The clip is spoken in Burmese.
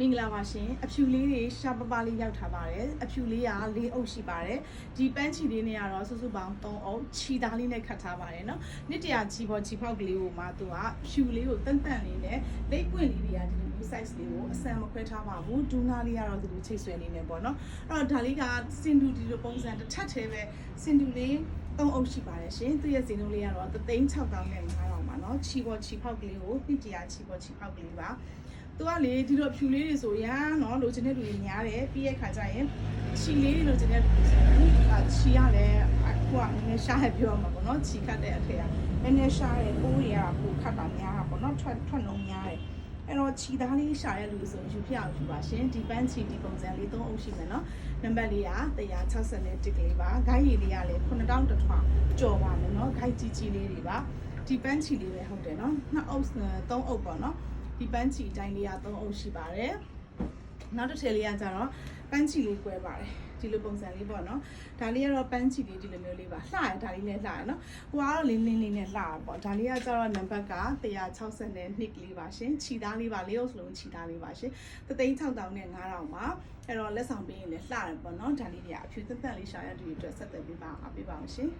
မင်္ဂလာပါရှင်အဖြူလေးတွေရှာပပလေးရောက်ထားပါတယ်အဖြူလေးက၄အုပ်ရှိပါတယ်ဒီပန်းချီလေးနဲ့ကတော့စုစုပေါင်း၃အုပ်ခြီသားလေးနဲ့ခတ်ထားပါတယ်နော်နှစ်တရာခြီပေါ်ခြီဖောက်ကလေးကိုမှသူကဖြူလေးကိုတန့်တန့်လေးနဲ့လက်ပွင့်လေးတွေကဒီလိုမျိုး size လေးကိုအဆန်မခွဲထားပါဘူးဒူနာလေးကတော့ဒီလိုချိတ်ဆွဲလေးနဲ့ပေါ့နော်အဲ့တော့ဒါလေးကစင်တူဒီလိုပုံစံတစ်ထပ်သေးပဲစင်တူလေး၃အုပ်ရှိပါတယ်ရှင်သူရဲ့ဇင်းလုံးလေးကတော့3,600နဲ့9,000ပါနော်ခြီပေါ်ခြီဖောက်ကလေးကိုနှစ်တရာခြီပေါ်ခြီဖောက်ကလေးပါ သူကလေဒီလိုဖြူလေးတွေဆိုရမ်းနော်လိုချင်တဲ့လူတွေများတယ်ပြီးရခါကျရင်ချီလေးတွေလိုချင်တဲ့လူတွေဆိုရင်ချီရလဲအခုကနည်းနည်းရှားရပြောမှာပေါ့နော်ချီခတ်တဲ့အထက်ကနည်းနည်းရှားတယ်ပိုးတွေကပိုခတ်တာများတာပေါ့နော်ထွက်ထွက်နှုံများတယ်အဲ့တော့ခြီသားလေးရှာရလူဆိုယူပြအောင်ယူပါရှင်ဒီပန်းခြီဒီပုံစံလေးသုံးအုပ်ရှိမယ်နော်နံပါတ်လေးက160တစ်ကလေးပါဂိုက်ရည်လေးကလည်း9000တထွာကျော်ပါမယ်နော်ဂိုက်ကြီးကြီးလေးတွေပါဒီပန်းခြီလေးပဲဟုတ်တယ်နော်နှစ်အုပ်သုံးအုပ်ပေါ့နော် ဒီပန်းချီအတိုင်းလေးက3အုပ်ရှိပါတယ်နောက်တစ်ထည်လေးကကြတော့ပန်းချီလေးကွဲပါတယ်ဒီလိုပုံစံလေးပေါ့နော်ဒါလေးကတော့ပန်းချီလေးဒီလိုမျိုးလေးပါလှရဒါလေးလည်းလှရနော်ဟိုကတော့လင်းလင်းလေးနဲ့လှရပေါ့ဒါလေးကကြတော့နံပါတ်က160နဲ့2ကလေးပါရှင်ခြီသားလေးပါလေးအုပ်စလုံးခြီသားလေးပါရှင်36000နဲ့9000ပါအဲ့တော့လက်ဆောင်ပေးရင်လည်းလှရပေါ့နော်ဒါလေးတွေကအဖြူသက်သက်လေးရှာရတဲ့အတွက်ဆက်သွယ်ပေးပါအားပေးပါအောင်ရှင်